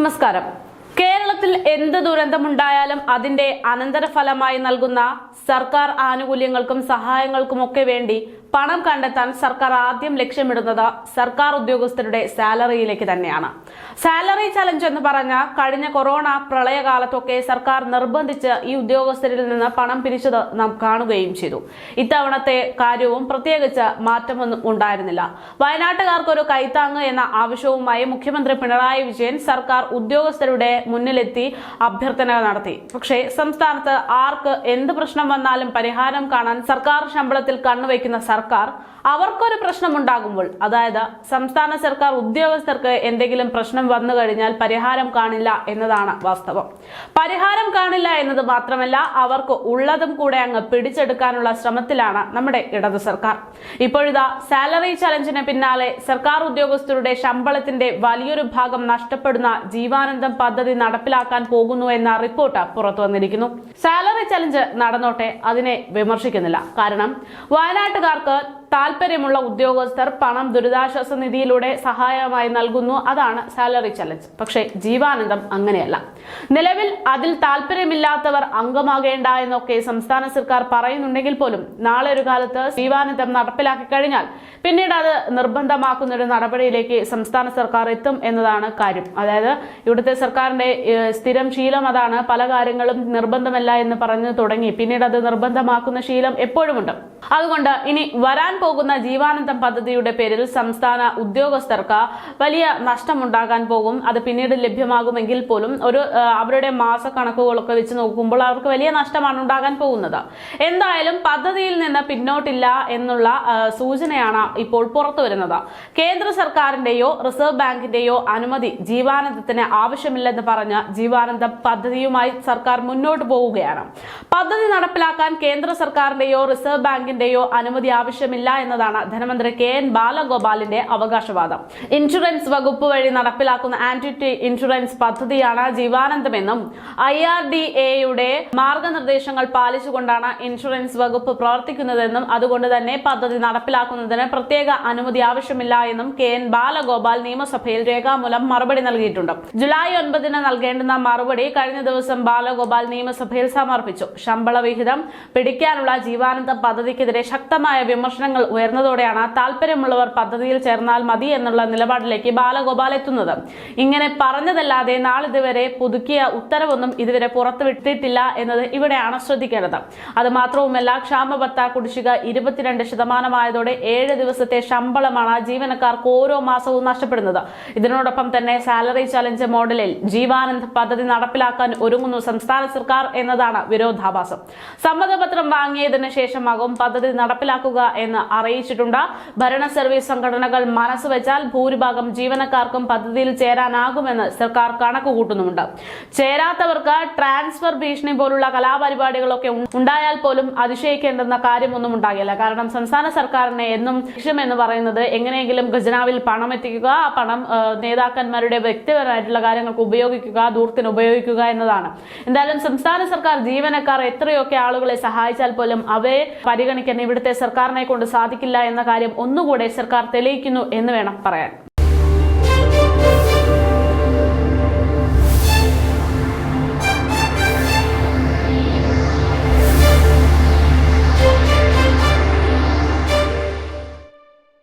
നമസ്കാരം. കേരളത്തിൽ എന്ത് ദുരന്തമുണ്ടായാലും അതിന്റെ അനന്തരഫലമായി നൽകുന്ന സർക്കാർ ആനുകൂല്യങ്ങൾക്കും സഹായങ്ങൾക്കും ഒക്കെ വേണ്ടി പണം കണ്ടെത്താൻ സർക്കാർ ആദ്യം ലക്ഷ്യമിടുന്നത് സർക്കാർ ഉദ്യോഗസ്ഥരുടെ സാലറിയിലേക്ക് തന്നെയാണ്. സാലറി ചലഞ്ച് എന്ന് പറഞ്ഞ കഴിഞ്ഞ കൊറോണ പ്രളയകാലത്തൊക്കെ സർക്കാർ നിർബന്ധിച്ച് ഈ ഉദ്യോഗസ്ഥരിൽ നിന്ന് പണം പിരിച്ചത് നാം കാണുകയും ചെയ്തു. ഇത്തവണത്തെ കാര്യവും പ്രത്യേകിച്ച് മാറ്റമൊന്നും ഉണ്ടായിരുന്നില്ല. വയനാട്ടുകാർക്കൊരു കൈത്താങ് എന്ന ആവശ്യവുമായി മുഖ്യമന്ത്രി പിണറായി വിജയൻ സർക്കാർ ഉദ്യോഗസ്ഥരുടെ മുന്നിലെത്തി അഭ്യർത്ഥന നടത്തി. പക്ഷേ സംസ്ഥാനത്ത് ആർക്ക് എന്ത് പ്രശ്നം വന്നാലും പരിഹാരം കാണാൻ സർക്കാർ ശമ്പളത്തിൽ കണ്ണുവയ്ക്കുന്ന സർക്കാർ അവർക്കൊരു പ്രശ്നമുണ്ടാകുമ്പോൾ അതായത് സംസ്ഥാന സർക്കാർ ഉദ്യോഗസ്ഥർക്ക് എന്തെങ്കിലും പ്രശ്നം വന്നു കഴിഞ്ഞാൽ പരിഹാരം കാണില്ല എന്നതാണ് വാസ്തവം. പരിഹാരം കാണില്ല എന്നത് മാത്രമല്ല അവർക്ക് ഉള്ളതും കൂടെ അങ്ങ് പിടിച്ചെടുക്കാനുള്ള ശ്രമത്തിലാണ് നമ്മുടെ ഇടത് സർക്കാർ. ഇപ്പോഴിതാ സാലറി ചലഞ്ചിന് പിന്നാലെ സർക്കാർ ഉദ്യോഗസ്ഥരുടെ ശമ്പളത്തിന്റെ വലിയൊരു ഭാഗം നഷ്ടപ്പെടുന്ന ജീവാനന്ദം പദ്ധതി നടപ്പിലാക്കാൻ പോകുന്നു എന്ന റിപ്പോർട്ട് പുറത്തു വന്നിരിക്കുന്നു. സാലറി ചലഞ്ച് നടന്നോട്ടെ അതിനെ വിമർശിക്കുന്നില്ല. കാരണം വയനാട്ടുകാർക്ക് താല്പര്യമുള്ള ഉദ്യോഗസ്ഥർ പണം ദുരിതാശ്വാസ നിധിയിലൂടെ സഹായമായി നൽകുന്നു. അതാണ് സാലറി ചലഞ്ച് പക്ഷേ ജീവാനന്ദം അങ്ങനെയല്ല. നിലവിൽ അതിൽ താല്പര്യമില്ലാത്തവർ അംഗമാകേണ്ട എന്നൊക്കെ സംസ്ഥാന സർക്കാർ പറയുന്നുണ്ടെങ്കിൽ പോലും നാളെ ഒരു കാലത്ത് ജീവാനന്ദം നടപ്പിലാക്കി കഴിഞ്ഞാൽ പിന്നീട് അത് നിർബന്ധമാക്കുന്ന ഒരു നടപടിയിലേക്ക് സംസ്ഥാന സർക്കാർ എത്തും എന്നതാണ് കാര്യം. അതായത് ഇവിടുത്തെ സർക്കാരിന്റെ സ്ഥിരം ശീലം അതാണ്. പല കാര്യങ്ങളും നിർബന്ധമല്ല എന്ന് പറഞ്ഞു തുടങ്ങി. പിന്നീട് അത് നിർബന്ധമാക്കുന്ന ശീലം എപ്പോഴുമുണ്ട്. അതുകൊണ്ട് ഇനി വരാൻ പോകുന്ന ജീവാനന്ദം പദ്ധതിയുടെ പേരിൽ സംസ്ഥാന ഉദ്യോഗസ്ഥർക്ക് വലിയ നഷ്ടമുണ്ടാകാൻ പോകും. അത് പിന്നീട് ലഭ്യമാകുമെങ്കിൽ പോലും ഒരു അവരുടെ മാസക്കണക്കുകളൊക്കെ വെച്ച് നോക്കുമ്പോൾ അവർക്ക് വലിയ നഷ്ടമാണ് ഉണ്ടാകാൻ പോകുന്നത്. എന്തായാലും പദ്ധതിയിൽ നിന്ന് പിന്നോട്ടില്ല എന്നുള്ള സൂചനയാണ് ഇപ്പോൾ പുറത്തു വരുന്നത്. കേന്ദ്ര സർക്കാരിന്റെയോ റിസർവ് ബാങ്കിന്റെയോ അനുമതി ജീവാനന്ദത്തിന് ആവശ്യമില്ലെന്ന് പറഞ്ഞ് ജീവാനന്ദ പദ്ധതിയുമായി സർക്കാർ മുന്നോട്ട് പോവുകയാണ്. പദ്ധതി നടപ്പിലാക്കാൻ കേന്ദ്ര സർക്കാരിന്റെയോ റിസർവ് ബാങ്കിന്റെയോ അനുമതി ആവശ്യമില്ല എന്നതാണ് ധനമന്ത്രി കെ എൻ ബാലഗോപാലിന്റെ അവകാശവാദം. ഇൻഷുറൻസ് വകുപ്പ് വഴി നടപ്പിലാക്കുന്ന ആന്റിറ്റി ഇൻഷുറൻസ് പദ്ധതിയാണ് ജീവാനന്ദമെന്നും ഐ ആർ ഡി എയുടെ മാർഗനിർദ്ദേശങ്ങൾ പാലിച്ചുകൊണ്ടാണ് ഇൻഷുറൻസ് വകുപ്പ് പ്രവർത്തിക്കുന്നതെന്നും അതുകൊണ്ട് തന്നെ പദ്ധതി നടപ്പിലാക്കുന്നതിന് പ്രത്യേക അനുമതി ആവശ്യമില്ല എന്നും കെ എൻ ബാലഗോപാൽ നിയമസഭയിൽ രേഖാമൂലം മറുപടി നൽകിയിട്ടുണ്ട്. ജൂലൈ ഒൻപതിന് നൽകേണ്ടുന്ന മറുപടി കഴിഞ്ഞ ദിവസം ബാലഗോപാൽ നിയമസഭയിൽ സമർപ്പിച്ചു. ശമ്പള വിഹിതം പിടിക്കാനുള്ള ജീവാനന്ദ പദ്ധതിക്കെതിരെ ശക്തമായ വിമർശനങ്ങൾ ഉയർന്നതോടെയാണ് താല്പര്യമുള്ളവർ പദ്ധതിയിൽ ചേർന്നാൽ മതി എന്നുള്ള നിലപാടിലേക്ക് ബാലഗോപാൽ എത്തുന്നത്. ഇങ്ങനെ പറഞ്ഞതല്ലാതെ നാളിതുവരെ പുതുക്കിയ ഉത്തരവൊന്നും ഇതുവരെ പുറത്തുവിട്ടിട്ടില്ല എന്നത് ഇവിടെയാണ് ശ്രദ്ധിക്കേണ്ടത്. അത് മാത്രവുമല്ല ക്ഷാമബത്ത കുടിശ്ശിക ഇരുപത്തിരണ്ട് ശതമാനമായതോടെ ഏഴ് ദിവസത്തെ ശമ്പളമാണ് ജീവനക്കാർക്ക് ഓരോ മാസവും നഷ്ടപ്പെടുന്നത്. ഇതിനോടൊപ്പം തന്നെ സാലറി ചലഞ്ച് മോഡലിൽ ജീവാനന്ദ് പദ്ധതി നടപ്പിലാക്കാൻ ഒരുങ്ങുന്നു സംസ്ഥാന സർക്കാർ എന്നതാണ് വിരോധാഭാസം. സമ്മതപത്രം വാങ്ങിയതിനു ശേഷമാകും പദ്ധതി നടപ്പിലാക്കുക എന്ന് അറിയിച്ചിട്ടുണ്ട്. ഭരണ സർവീസ് സംഘടനകൾ മനസ്സ് വെച്ചാൽ ഭൂരിഭാഗം ജീവനക്കാർക്കും പദ്ധതിയിൽ ചേരാനാകുമെന്ന് സർക്കാർ കണക്ക് കൂട്ടുന്നുമുണ്ട് ചേരാത്തവർക്ക് ട്രാൻസ്ഫർ ഭീഷണി പോലുള്ള കലാപരിപാടികളൊക്കെ ഉണ്ടായാൽ പോലും അതിശയിക്കേണ്ടെന്ന കാര്യമൊന്നും ഉണ്ടാകില്ല. കാരണം സംസ്ഥാന സർക്കാരിനെ എന്നും ലക്ഷ്യമെന്ന് പറയുന്നത് എങ്ങനെയെങ്കിലും ഖജനാവിൽ പണം എത്തിക്കുക ആ പണം നേതാക്കന്മാരുടെ വ്യക്തിപരമായിട്ടുള്ള കാര്യങ്ങൾക്ക് ഉപയോഗിക്കുക ദൂരത്തിന് ഉപയോഗിക്കുക എന്നതാണ്. എന്തായാലും സംസ്ഥാന സർക്കാർ ജീവനക്കാർ എത്രയൊക്കെ ആളുകളെ സഹായിച്ചാൽ പോലും അവയെ പരിഗണിക്കാൻ ഇവിടുത്തെ സർക്കാരിനെ കൊണ്ട് സാധിക്കില്ല എന്ന കാര്യം ഒന്നുകൂടെ സർക്കാർ തെളിയിക്കുന്നു എന്ന് വേണം പറയാൻ.